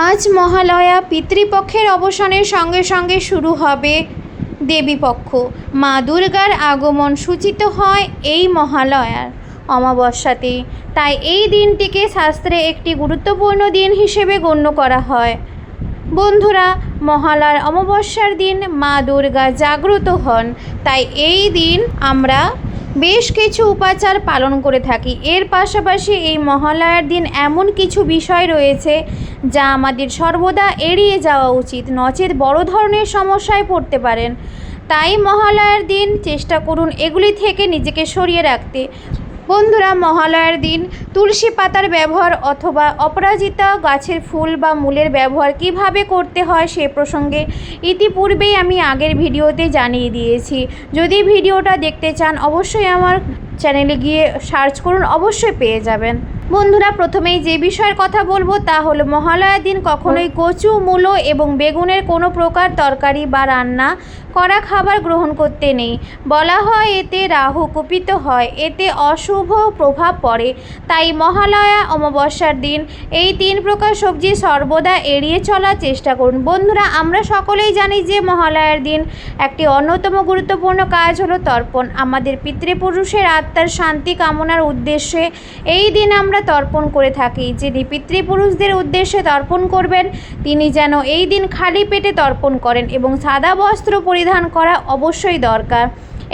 আজ মহালয়া পিতৃপক্ষের অবসানের সঙ্গে সঙ্গে শুরু হবে দেবীপক্ষ। মা দুর্গার আগমন সূচিত হয় এই মহালয়ার অমাবস্যাতে। তাই এই দিনটিকে শাস্ত্রে একটি গুরুত্বপূর্ণ দিন হিসেবে গণ্য করা হয়। বন্ধুরা, মহালয়ার অমাবস্যার দিন মা দুর্গা জাগ্রত হন। তাই এই দিন আমরা বেশ কিছু উপাচার পালন করে থাকি। এর পাশাপাশি এই মহালয়ার দিন এমন কিছু বিষয় রয়েছে যা আমাদের সর্বদা এড়িয়ে যাওয়া উচিত। নচেত বড় ধরনের সমস্যায় পড়তে পারেন। তাই মহালয়ার দিন চেষ্টা করুন এগুলি থেকে নিজেকে সরিয়ে রাখতে। বন্ধুরা, মহালয়ার দিন তুলসী পাতার ব্যবহার অথবা অপরাজিতা গাছের ফুল বা মূলের ব্যবহার কীভাবে করতে হয় সে প্রসঙ্গে ইতিপূর্বেই আমি আগের ভিডিওতে জানিয়ে দিয়েছি। যদি ভিডিওটা দেখতে চান, অবশ্যই আমার চ্যানেলে গিয়ে সার্চ করুন, অবশ্যই পেয়ে যাবেন। বন্ধুরা, প্রথমেই যে বিষয়ের কথা বলব তা হলো মহালয়ার দিন কখনোই কচু, মূলো এবং বেগুনের কোনো প্রকার তরকারি বা রান্না করা খাবার গ্রহণ করতে নেই। বলা হয়, এতে রাহু কুপিত হয়, এতে অশুভ প্রভাব পড়ে। তাই মহালয়া অমাবস্যার দিন, এই তিন প্রকার সবজি সর্বদা এড়িয়ে চলার চেষ্টা করুন। বন্ধুরা, আমরা সকলেই জানি যে মহালয়ার দিন একটি অন্যতম গুরুত্বপূর্ণ কাজ হলো তর্পণ। আমাদের পিতৃপুরুষের আত্মার শান্তি কামনার উদ্দেশ্যে এই দিন আমরা তর্পণ করে থাকি। যিনি পিতৃপুরুষদের উদ্দেশ্যে তর্পণ করবেন, তিনি যেন এই দিন খালি পেটে তর্পণ করেন এবং সাদা বস্ত্র পরিধান করা অবশ্যই দরকার।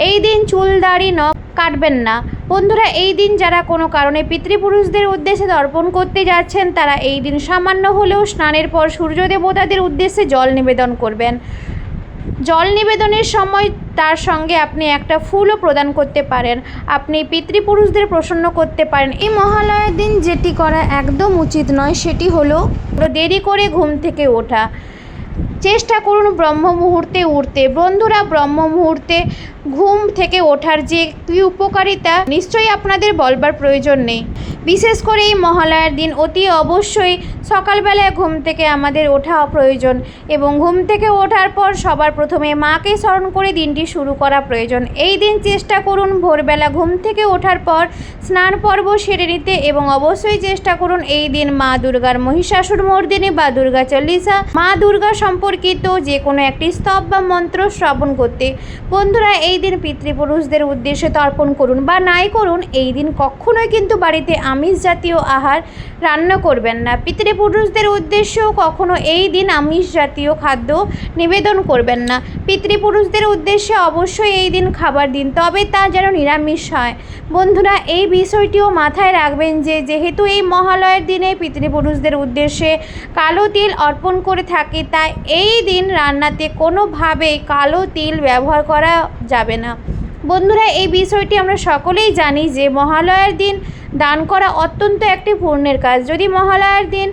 এই দিন চুল, দাড়ি, নখ কাটবেন না। বন্ধুরা, এই দিন যারা কোনো কারণে পিতৃপুরুষদের উদ্দেশ্যে তর্পণ করতে যাচ্ছেন, তারা এই দিন সামান্য হলেও স্নানের পর সূর্য দেবতাদের উদ্দেশ্যে জল নিবেদন করবেন। জল নিবেদনের সময় তার সঙ্গে আপনি একটা ফুলও প্রদান করতে পারেন। আপনি পিতৃপুরুষদের প্রসন্ন করতে পারেন। এই মহালয়ার দিন যেটি করা একদম উচিত নয়, সেটি হলো দেরি করে ঘুম থেকে ওঠা। চেষ্টা করুন ব্রহ্ম মুহূর্তে উঠতে। বন্ধুরা, ব্রহ্ম মুহূর্তে ঘুম থেকে ওঠার যে কী উপকারিতা, নিশ্চয়ই আপনাদের বলবার প্রয়োজন নেই। বিশেষ করে এই মহালয়ার দিন অতি অবশ্যই সকালবেলায় ঘুম থেকে আমাদের ওঠা প্রয়োজন এবং ঘুম থেকে ওঠার পর সবার প্রথমে মাকে স্মরণ করে দিনটি শুরু করা প্রয়োজন। এই দিন চেষ্টা করুন ভোরবেলা ঘুম থেকে ওঠার পর স্নান পর্ব সেরে নিতে এবং অবশ্যই চেষ্টা করুন এই দিন মা দুর্গার মহিষাসুর মর্দিনী বা দুর্গা চল্লিশা, মা দুর্গা সম্পর্কিত যে কোনো একটি স্তব বা মন্ত্র শ্রবণ করতে। বন্ধুরা, এই দিন পিতৃপুরুষদের উদ্দেশ্যে তর্পণ করুন বা নাই করুন, এই দিন কখনোই কিন্তু বাড়িতে আমিষ জাতীয় আহার রান্না করবেন না। পিতৃপুরুষদের উদ্দেশ্যেও কখনো এই দিন আমিষ জাতীয় খাদ্য নিবেদন করবেন না। পিতৃপুরুষদের উদ্দেশ্যে অবশ্যই এই দিন খাবার দিন, তবে তা যেন নিরামিষ হয়। বন্ধুরা, এই বিষয়টিও মাথায় রাখবেন যে, যেহেতু এই মহালয়ের দিনে পিতৃপুরুষদের উদ্দেশ্যে কালো তিল অর্পণ করে থাকে, তাই এই দিন রান্নাতে কোনোভাবেই কালো তিল ব্যবহার করা যাবে না। বন্ধুরা, এই বিষয়টি আমরা সকলেই জানি যে, মহালয়ার দিন দান করা অত্যন্ত একটি পুণ্যের কাজ। যদি মহালয়ার দিন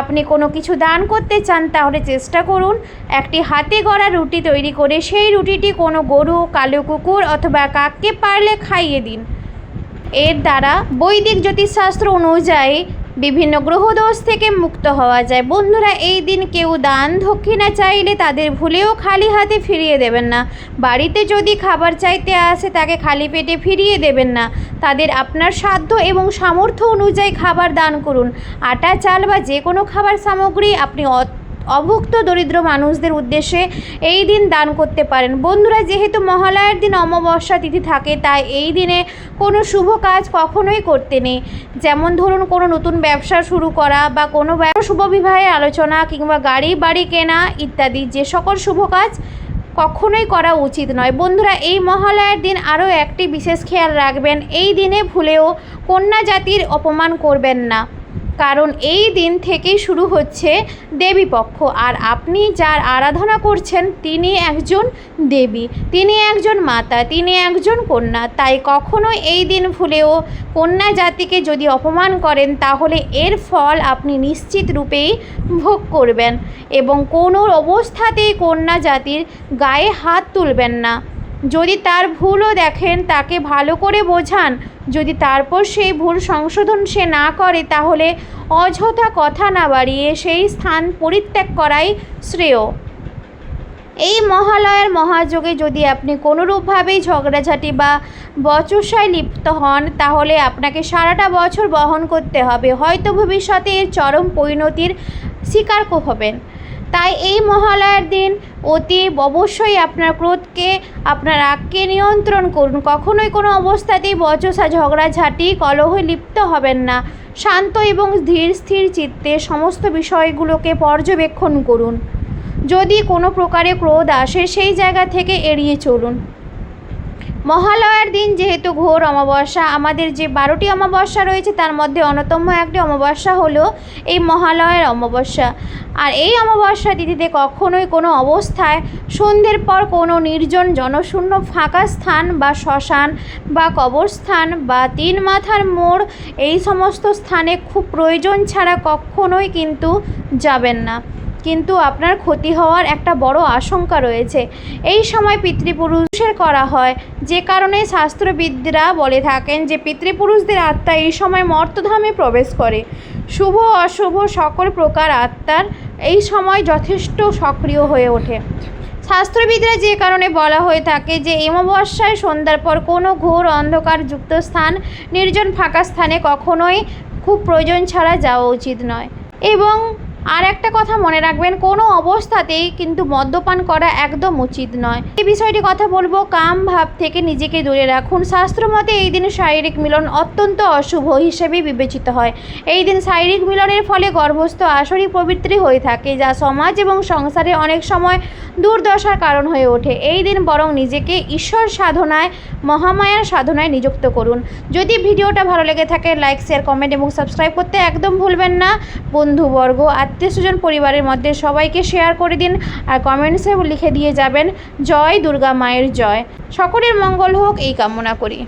আপনি কোনো কিছু দান করতে চান, তাহলে চেষ্টা করুন একটি হাতে গড়া রুটি তৈরি করে সেই রুটিটি কোনো গরু, কালো কুকুর অথবা কাককে পারলে খাইয়ে দিন। এর দ্বারা বৈদিক জ্যোতিষশাস্ত্র অনুযায়ী বিভিন্ন গ্রহদোষ থেকে মুক্ত হওয়া যায়। বন্ধুরা, এই দিন কেউ দান দক্ষিণা চাইলে তাদের ভুলেও খালি হাতে ফিরিয়ে দেবেন না। বাড়িতে যদি খাবার চাইতে আসে, তাকে খালি পেটে ফিরিয়ে দেবেন না। তাদের আপনার সাধ্য এবং সামর্থ্য অনুযায়ী খাবার দান করুন। আটা, চাল বা যে কোনো খাবার সামগ্রী আপনি অভুক্ত দরিদ্র মানুষদের উদ্দেশ্যে এই দিন দান করতে পারেন। বন্ধুরা, যেহেতু মহালয়ার দিন অমাবস্যা তিথি থাকে, তাই এই দিনে কোনো শুভ কাজ কখনোই করতে নেই। যেমন ধরুন, কোনো নতুন ব্যবসা শুরু করা বা কোনো শুভ বিবাহের আলোচনা কিংবা গাড়ি, বাড়ি কেনা ইত্যাদি, যে সকল শুভ কাজ কখনোই করা উচিত নয়। বন্ধুরা, এই মহালয়ার দিন আরও একটি বিশেষ খেয়াল রাখবেন। এই দিনে ভুলেও কন্যা জাতির অপমান করবেন না। কারণ এই দিন থেকেই শুরু হচ্ছে দেবী পক্ষ। আর আপনি যার আরাধনা করছেন, তিনি একজন দেবী, তিনি একজন মাতা, তিনি একজন কন্যা। তাই কখনোই এই দিন ভুলেও কন্যা জাতিকে যদি অপমান করেন, তাহলে এর ফল আপনি নিশ্চিত রূপেই ভোগ করবেন এবং কোনো অবস্থাতেই কন্যা জাতির গায়ে হাত তুলবেন না। যদি তার ভুলও দেখেন, তাকে ভালো করে বোঝান। যদি তারপর সেই ভুল সংশোধন সে না করে, তাহলে অযথা কথা না বাড়িয়ে সেই স্থান পরিত্যাগ করাই শ্রেয়। এই মহালয়ের মহাযোগে যদি আপনি কোনোরূপভাবেই ঝগড়াঝাটি বা বচসায় লিপ্ত হন, তাহলে আপনাকে সারাটা বছর বহন করতে হবে। হয়তো ভবিষ্যতে এর চরম পরিণতির শিকার হবেন। তাই এই মহালয়ার দিন অতি অবশ্যই আপনার ক্রোধকে আপনার আগকে নিয়ন্ত্রণ করুন। কখনোই কোনো অবস্থাতেই বচসা, ঝগড়াঝাটি, কলহ লিপ্ত হবেন না। শান্ত এবং ধীর, স্থির চিত্তে সমস্ত বিষয়গুলোকে পর্যবেক্ষণ করুন। যদি কোনো প্রকারে ক্রোধ আসে, সেই জায়গা থেকে এড়িয়ে চলুন। মহালয়ার দিন যেহেতু ঘোর অমাবস্যা, আমাদের যে বারোটি অমাবস্যা রয়েছে তার মধ্যে অন্যতম একটি অমাবস্যা হলো এই মহালয়ার অমাবস্যা। আর এই অমাবস্যা তিথিতে কখনোই কোনো অবস্থায় সন্ধ্যের পর কোনো নির্জন জনশূন্য ফাঁকা স্থান বা শ্মশান বা কবরস্থান বা তিন মাথার মোড় এই সমস্ত স্থানে খুব প্রয়োজন ছাড়া কখনোই কিন্তু যাবেন না। কিন্তু আপনার ক্ষতি হওয়ার একটা বড় আশঙ্কা রয়েছে। এই সময় পিতৃপুরুষের করা হয়। যে কারণে শাস্ত্রবিদরা বলে থাকেন যে, পিতৃপুরুষদের আত্মা এই সময় মর্তধামে প্রবেশ করে। শুভ অশুভ সকল প্রকার আত্মার এই সময় যথেষ্ট সক্রিয় হয়ে ওঠে। শাস্ত্রবিদরা যে কারণে বলা হয়ে থাকে যে, অমাবস্যায় সন্ধ্যার পর কোনো ঘোর অন্ধকারযুক্ত স্থান, নির্জন ফাঁকা স্থানে কখনোই খুব প্রয়োজন ছাড়া যাওয়া উচিত নয়। এবং আর একটা কথা মনে রাখবেন, কোনো অবস্থাতেই কিন্তু মদ্যপান করা একদম উচিত নয়। এই বিষয়টি কথা বলব কাম ভাব থেকে নিজেকে দূরে রাখুন। শাস্ত্রমতে এই দিন শারীরিক মিলন অত্যন্ত অশুভ হিসেবে বিবেচিত হয়। এই দিন শারীরিক মিলনের ফলে গর্ভস্থ আসরিক প্রবৃত্তি হয়ে থাকে, যা সমাজ এবং সংসারে অনেক সময় দুর্দশার কারণ হয়ে ওঠে। এই দিন বরং নিজেকে ঈশ্বর সাধনায়, মহামায়ার সাধনায় নিযুক্ত করুন। যদি ভিডিওটা ভালো লেগে থাকে, লাইক, শেয়ার, কমেন্ট এবং সাবস্ক্রাইব করতে একদম ভুলবেন না। বন্ধুবর্গ আত্মীয় স্বজন পরিবারের মধ্যে সবাইকে শেয়ার করে দিন আর কমেন্টসে লিখে দিয়ে যাবেন, জয় দুর্গা মায়ের জয়। সকলের মঙ্গল হোক, এই কামনা করি।